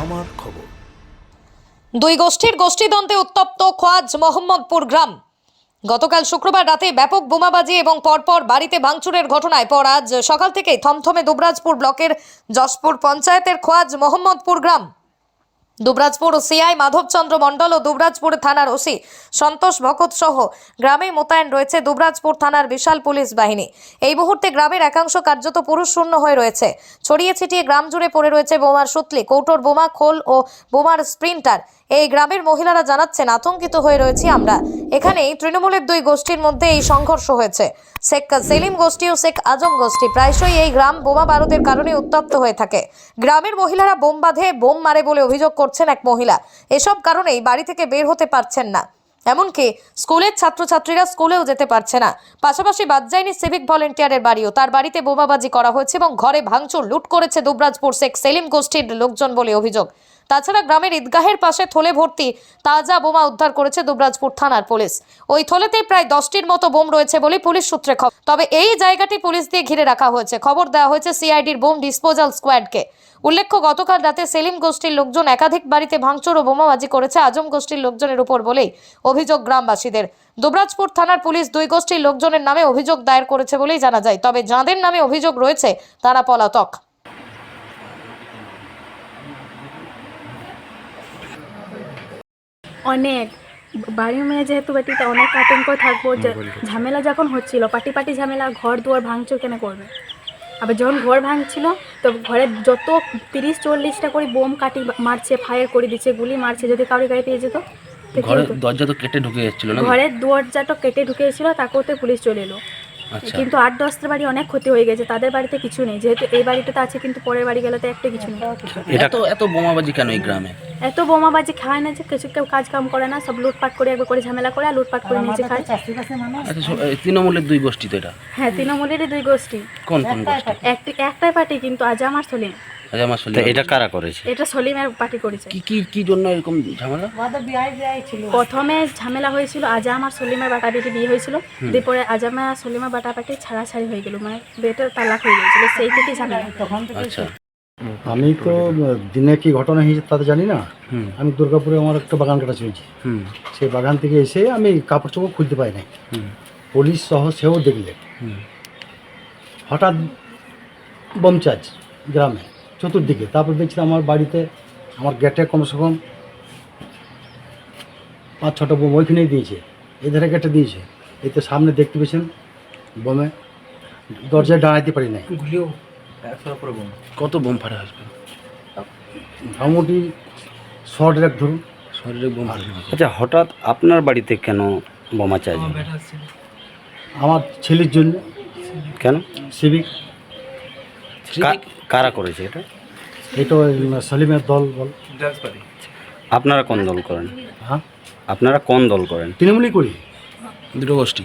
আমার খবর। দুই গোষ্ঠীর গোষ্ঠীদ্বন্দ্বে উত্তপ্ত খোয়াজ মোহাম্মদপুর গ্রাম। গতকাল শুক্রবার রাতে ব্যাপক বোমাবাজি এবং পরপর বাড়িতে ভাঙচুরের ঘটনায় পর আজ সকাল থেকেই থমথমে দুবরাজপুর ব্লকের যশপুর পঞ্চায়েতের খোয়াজ মোহাম্মদপুর গ্রাম। দুবরাজপুর সিআই মাধবচন্দ্র মণ্ডল ও দুবরাজপুর থানার ওসি সন্তোষ ভকত সহ গ্রামে মোতায়েন রয়েছে দুবরাজপুর থানার বিশাল পুলিশ বাহিনী। এই মুহূর্তে গ্রামের একাংশ কার্যত পুরুষ শূন্য হয়ে রয়েছে। ছড়িয়ে ছিটিয়ে গ্রাম জুড়ে পড়ে রয়েছে বোমার সুতলি, কৌটোর বোমা, খোল ও বোমার স্প্রিন্টার। এই গ্রামের মহিলারা জানাচ্ছেন, আতঙ্কিত হয়ে রয়েছি আমরা। এখানেই তৃণমূলের দুই গোষ্ঠীর মধ্যে এই সংঘর্ষ হয়েছে। শেখ সেলিম গোষ্ঠী ও শেখ আজম গোষ্ঠী প্রায়শই এই গ্রাম বোমা বারুদের কারণে উত্তপ্ত হয়ে থাকে। গ্রামের মহিলারা বোম বাঁধে, বোম মারে বলে অভিযোগ করছেন এক মহিলা। এসব কারণেই বাড়ি থেকে বের হতে পারছেন না। এমনকি স্কুলের ছাত্রছাত্রীরা স্কুলেও যেতে পারছে না। পাশাপাশি বাদ যায়নি সিভিক ভলেন্টিয়ারের বাড়িও। তার বাড়িতে বোমাবাজি করা হয়েছে এবং ঘরে ভাঙচুর, লুট করেছে দুবরাজপুর শেখ সেলিম গোষ্ঠীর লোকজন বলে অভিযোগ। তাছাড়া গ্রামের ঈদগাহের পাশে থলে ভর্তি তাজা বোমা উদ্ধার করেছে দুবরাজপুর থানার পুলিশ। ওই থলেতে প্রায় দশটির মতো বোম রয়েছে বলে পুলিশ সূত্রে খবর। তবে এই জায়গাটি পুলিশ দিয়ে ঘিরে রাখা হয়েছে। খবর দেওয়া হয়েছে সিআইডির বোম ডিসপোজাল স্কোয়াডকে। উল্লেখ্য, গতকাল রাতে সেলিম গোষ্ঠীর লোকজন একাধিক বাড়িতে ভাঙচুর ও বোমাবাজি করেছে আজম গোষ্ঠীর লোকজনের উপর বলেই অভিযোগ গ্রামবাসীদের। দুবরাজপুর থানার পুলিশ দুই গোষ্ঠীর লোকজনের নামে অভিযোগ দায়ের করেছে বলেই জানা যায়। তবে যাঁদের নামে অভিযোগ রয়েছে, তারা পলাতক। অনেক। বাড়ির মেয়ে যেহেতু বেটিতে অনেক আতঙ্ক থাকব যে ঝামেলা যখন হচ্ছিল পাটি পাটি ঝামেলা ঘর দুয়ার ভাঙচুর কেন করবে? আবার যখন ঘর ভাঙছিল তো ঘরে যত তিরিশ চল্লিশটা করে বোম কাটি মারছে ফায়ার করে দিচ্ছে গুলি মারছে যদি কারোর গায়ে পেয়ে যেত তো? দরজা তো কেটে ঢুকে যাচ্ছিল না? ঘরের দরজাটা কেটে ঢুকে এসেছিল তাকেওতে পুলিশ চলে এলো। আচ্ছা। কিন্তু আট দশটার বাড়ি অনেক ক্ষতি হয়ে গেছে তাদের বাড়িতে কিছু নেই। যেহেতু এই বাড়িটাতে আছে কিন্তু পরের বাড়ি গেলে তো একটা কিছু নেই। এটা তো এত বোমাবাজি কেন এই গ্রামে? এত বোমাবাজি খায় না যে কিছু কেউ কাজ কাম করে না সব লুটপাট করে একবার করে ঝামেলা করে আর লুটপাট করে নিজে খায়। আচ্ছা তৃণমূলের দুই গোষ্ঠী তো এটা? হ্যাঁ তৃণমূলেরই দুই গোষ্ঠী। কোন কোন গোষ্ঠী? একটি একটাই পার্টি কিন্তু আজ সলিম। আমার তা এটা কারা করেছে? এটা সলিমের পার্টি করেছে। কি কি কি জন্য এরকম ঝামেলা? প্রথমে ঝামেলা হয়েছিল আজাম আর সলিমের বাটাবাটি বিয়ে হয়েছিল। এরপরে আজাম আর সলিমের ছাড়াছাড়ি হয়ে গেল। মানে বেটার তালাক হয়ে গেছিল সেই থেকে ঝামেলা। আচ্ছা। আমি তো দিনে কি ঘটনা হয়েছে তাতে জানি না। হুম। আমি দুর্গাপুরে আমার একটা বাগান কাটা চলছে। সেই বাগান থেকে এসে আমি কাপড় চোপড় খুলতে পাই নাই পুলিশ সহ সেও দেখলে। হুম। হঠাৎ বোম চার্জ গ্রামে চতুর্দিকে। তারপর দেখছি আমার বাড়িতে আমার গেটে কমসে কম পাঁচ ছটা বোম ওইখানেই দিয়েছে। এধারে গেটে দিয়েছে। এতে সামনে দেখতে পেয়েছেন বোমে। দরজায় দাঁড়াইতে পারি নাই। কত বোম ফাটা হয়েছিল মোটামুটি শর্ট রেক ধরুন। শরীরে বোম আচ্ছা হঠাৎ আপনার বাড়িতে কেন বোমা চাই আমার ছেলের জন্য। কেন? সিভিক। কা- কারা করেছে এটা? এটা ওই সলিমের দল বল। আপনারা কোন দল করেন? হ্যাঁ? আপনারা কোন দল করেন? তৃণমূলই করি। দুটো গোষ্ঠী।